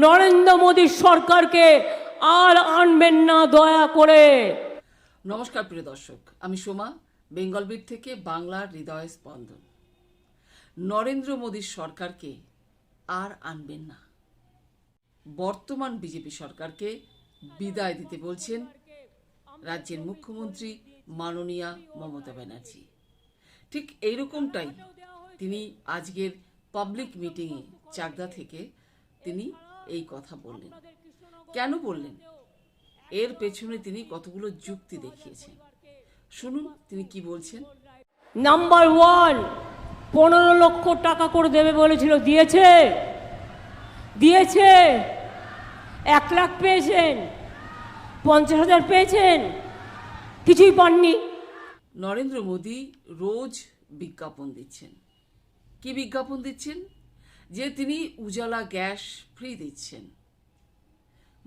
নরেন্দ্র মোদীর সরকারকে আর আনবেন না দয়া করে। নমস্কার প্রিয় দর্শক, আমি সোমা, বেঙ্গল বিট থেকে বাংলার হৃদয় স্পন্দন। নরেন্দ্র মোদীর সরকারকে আর আনবেন না। বর্তমান বিজেপি সরকারকে বিদায় দিতে বলছেন রাজ্যের মুখ্যমন্ত্রী মাননীয়া মমতা ব্যানার্জি। ঠিক এইরকমটাই তিনি আজকের পাবলিক মিটিংয়ে চাকদা থেকে তিনি এই কথা বললেন। কেন বললেন? এর পেছনে তিনি কতগুলো যুক্তি দেখিয়েছেন। শুনুন তিনি কি বলছেন। নাম্বার ওয়ান পনেরো লক্ষ টাকা করে দেবে বলেছিল। দিয়েছে? দিয়েছে? এক লাখ পেয়েছেন? পঞ্চাশ হাজার পেয়েছেন? কিছুই পাননি। নরেন্দ্র মোদী রোজ বিজ্ঞাপন দিচ্ছেন। কি বিজ্ঞাপন দিচ্ছেন? যে তিনি উজালা গ্যাস ফ্রি দিচ্ছেন।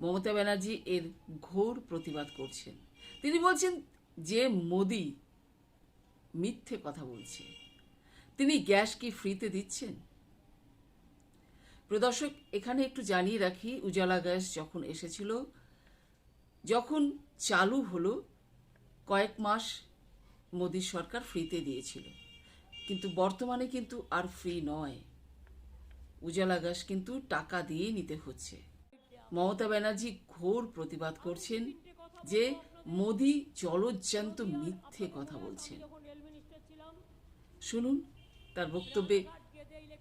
মমতা ব্যানার্জি এর ঘোর প্রতিবাদ করছেন। তিনি বলছেন যে মোদি মিথ্যে কথা বলছে। তিনি গ্যাস কি ফ্রিতে দিচ্ছেন? প্রদর্শক এখানে একটু জানিয়ে রাখি, উজালা গ্যাস যখন এসেছিল, যখন চালু হলো, কয়েক মাস মোদী সরকার ফ্রিতে দিয়েছিল। কিন্তু বর্তমানে কিন্তু আর ফ্রি নয়। উজালা গ্যাস কিন্তু টাকা দিয়ে নিতে হচ্ছে। মমতা ব্যানার্জি ঘোর প্রতিবাদ করছেন যে মোদি জলজ্জান্ত মিথ্যে কথা বলছেন। শুনুন, তার বক্তব্যে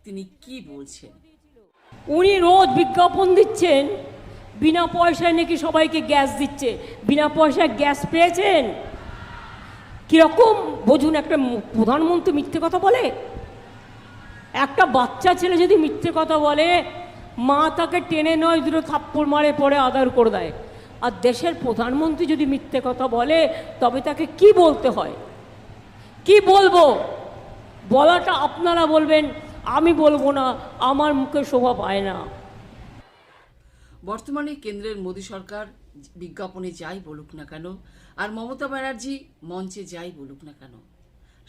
তিনি কি বলছেন? উনি রোজ বিজ্ঞাপন দিচ্ছেন, বিনা পয়সায় নাকি সবাইকে গ্যাস দিচ্ছে। বিনা পয়সায় গ্যাস পেয়েছেন? কীরকম, বুঝুন একটা প্রধানমন্ত্রী মিথ্যে কথা বলে। একটা বাচ্চা ছেলে যদি মিথ্যে কথা বলে, মা তাকে টেনে নয়, দুটো থাপ্পড় মারে, পরে আদার করে দেয়। আর দেশের প্রধানমন্ত্রী যদি মিথ্যে কথা বলে, তবে তাকে কি বলতে হয়? কি বলব? বলাটা আপনারা বলবেন, আমি বলব না, আমার মুখে শোভা পায় না। বর্তমানে কেন্দ্রের মোদী সরকার বিজ্ঞাপনে যাই বলুক না কেন, আর মমতা ব্যানার্জি মঞ্চে যাই বলুক না কেন,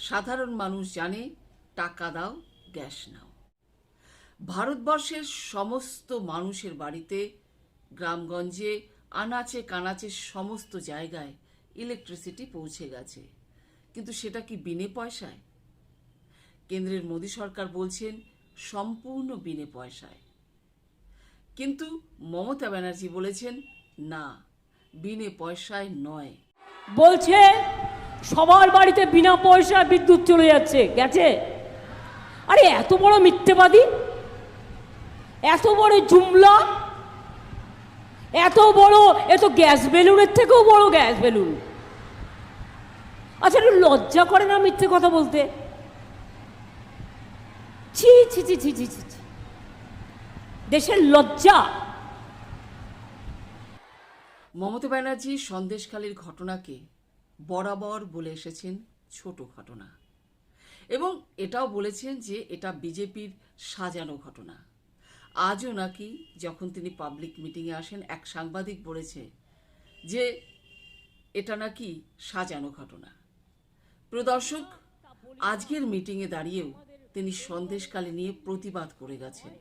সাধারণ মানুষ জানে, টাকা দাও গ্যাস নাও। ভারতবর্ষের সমস্ত মানুষের বাড়িতে, গ্রামগঞ্জে, আনাচে কানাচে সমস্ত জায়গায় ইলেকট্রিসিটি পৌঁছে গেছে। কিন্তু সেটা কি বিনে পয়সায়? কেন্দ্রের মোদী সরকার বলছেন, সম্পূর্ণ বিনে পয়সায়। কিন্তু মমতা ব্যানার্জি বলেছেন, না, বিনে পয়সায় নয়। বলছে, সবার বাড়িতে বিনা পয়সায় বিদ্যুৎ চলে যাচ্ছে। গেছে? আরে এত বড় মিথ্যেবাদী, এত বড় জুমলা, এত বড় এত গ্যাস বেলুনের থেকেও বড় গ্যাস বেলুন। আচ্ছা লজ্জা করে না মিথ্যে কথা বলতে? ছি ছি ছি ছি ছি ছি। দেশের লজ্জা। মমতা ব্যানার্জি সন্দেশখালীর ঘটনাকে বরাবর বলে এসেছেন ছোট ঘটনা। এবং এটাও বলেছেন যে এটা বিজেপির সাজানো ঘটনা। আজও নাকি যখন তিনি পাবলিক মিটিংয়ে আসেন, এক সাংবাদিক বলেছে যে এটা নাকি সাজানো ঘটনা। প্রদর্শক, আজকের মিটিংয়ে দাঁড়িয়েও তিনি সন্দেশকালী নিয়ে প্রতিবাদ করে গেছেন।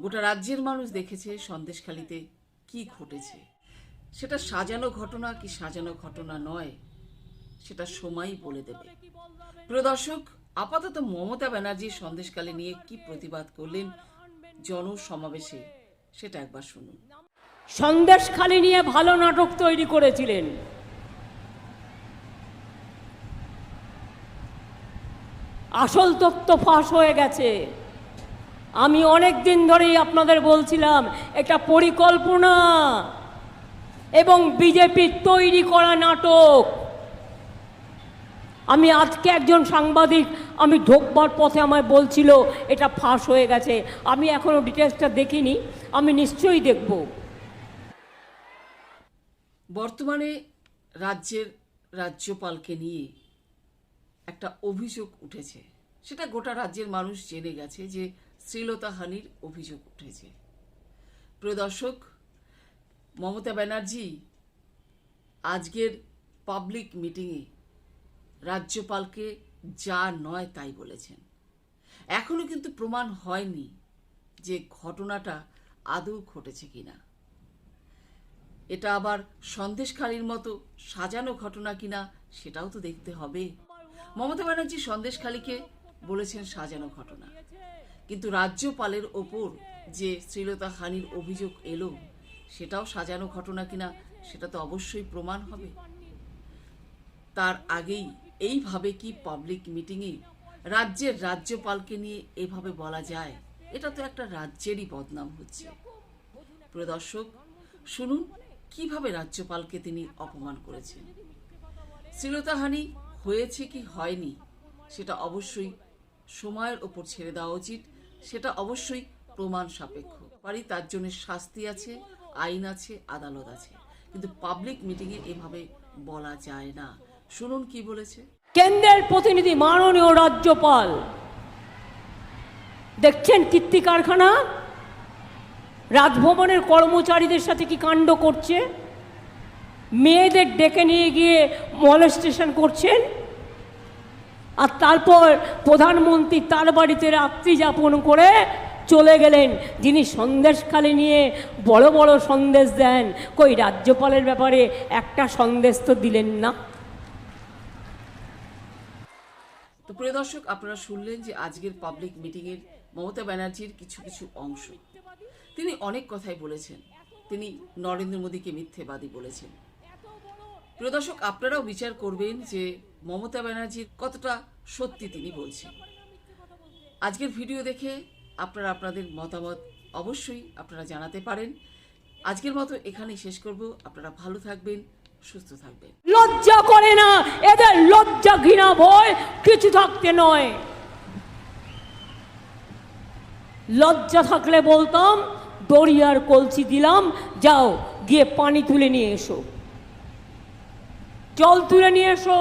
গোটা রাজ্যের মানুষ দেখেছে সন্দেশখালিতে কি ঘটেছে। সেটা সাজানো ঘটনা কি সাজানো ঘটনা নয় সেটা সময়ই বলে দেবে। প্রিয় দর্শক, আপাতত মমতা ব্যানার্জি সন্দেশকালী নিয়ে কি প্রতিবাদ করলেন জনসমাবেশে, সেটা একবার শুনুন। সন্দেশখালি নিয়ে ভালো নাটক তৈরি করেছিলেন। আসল তথ্য ফাঁস হয়ে গেছে। আমি অনেক দিন ধরেই আপনাদের বলছিলাম, এটা পরিকল্পনা এবং বিজেপির তৈরি করা নাটক। আমি আজকে একজন সাংবাদিক, আমি ঢোকবার পথে আমায় বলছিল, এটা ফাঁস হয়ে গেছে। আমি এখনও ডিটেলসটা দেখিনি, আমি নিশ্চয়ই দেখব। বর্তমানে রাজ্যের রাজ্যপালকে নিয়ে একটা অভিযোগ উঠেছে। সেটা গোটা রাজ্যের মানুষ জেনে গেছে যে শ্রীলতাহানির অভিযোগ উঠেছে। প্রিয় দর্শক, মমতা ব্যানার্জি আজকের পাবলিক মিটিংয়ে রাজ্যপালকে যা নয় তাই বলেছেন। এখনও কিন্তু প্রমাণ হয়নি যে ঘটনাটা আদৌ ঘটেছে কিনা। এটা আবার সন্দেশখালির মতো সাজানো ঘটনা কিনা সেটাও তো দেখতে হবে। মমতা ব্যানার্জি সন্দেশখালিকে বলেছেন সাজানো ঘটনা। কিন্তু রাজ্যপালের ওপর যে শ্রীলতা হানির অভিযোগ এলো, সেটাও সাজানো ঘটনা কিনা সেটা তো অবশ্যই প্রমাণ হবে। তার আগেই এইভাবে কি পাবলিক মিটিংয়ে রাজ্যের রাজ্যপালকে নিয়ে এভাবে বলা যায়? এটা তো একটা রাজ্যেরই বদনাম হচ্ছে। প্রিয় দর্শক, শুনুন কীভাবে রাজ্যপালকে তিনি অপমান করেছেন। শ্রীলতাহানি হয়েছে কি হয়নি সেটা অবশ্যই সময়ের ওপর ছেড়ে দেওয়া উচিত, সেটা অবশ্যই প্রমাণ সাপেক্ষ। পারি তার জন্য শাস্তি আছে, আইন আছে, আদালত আছে। কিন্তু পাবলিক মিটিংয়ে এভাবে বলা যায় না। শুনুন কি বলেছে। কেন্দ্রের প্রতিনিধি মাননীয় রাজ্যপাল। দেখছেন কীর্তি কারখানা? রাজভবনের কর্মচারীদের সাথে কি কাণ্ড করছে? মেয়েদের ডেকে নিয়ে গিয়ে মলেস্টেশন করছেন? আর তারপর প্রধানমন্ত্রী তার বাড়িতে রাত্রি যাপন করে চলে গেলেন। যিনি সন্দেশখালি নিয়ে বড় বড় সন্দেশ দেন। কই রাজ্যপালের ব্যাপারে একটা সন্দেশ তো দিলেন না। তো প্রিয় দর্শক, আপনারা শুনলেন যে আজকের পাবলিক মিটিংয়ের মমতা ব্যানার্জির কিছু কিছু অংশ। তিনি অনেক কথাই বলেছেন। তিনি নরেন্দ্র মোদীকে মিথ্যেবাদী বলেছেন। প্রিয় দর্শক, আপনারাও বিচার করবেন যে মমতা ব্যানার্জির কতটা সত্যি তিনি বলছেন। আজকের ভিডিও দেখে আপনারা আপনাদের মতামত অবশ্যই আপনারা জানাতে পারেন। আজকের মতো এখানেই শেষ করব। আপনারা ভালো থাকবেন। সুস্থ থাকবেন লজ্জা করে না, এদের লজ্জা ঘৃণা ভয় কিছু থাকতে নয়। লজ্জা থাকলে বলতাম দরিয়ার কলসি দিলাম, যাও, গিয়ে পানি তুলে নিয়ে এসো। জল তুলে নিয়ে এসো।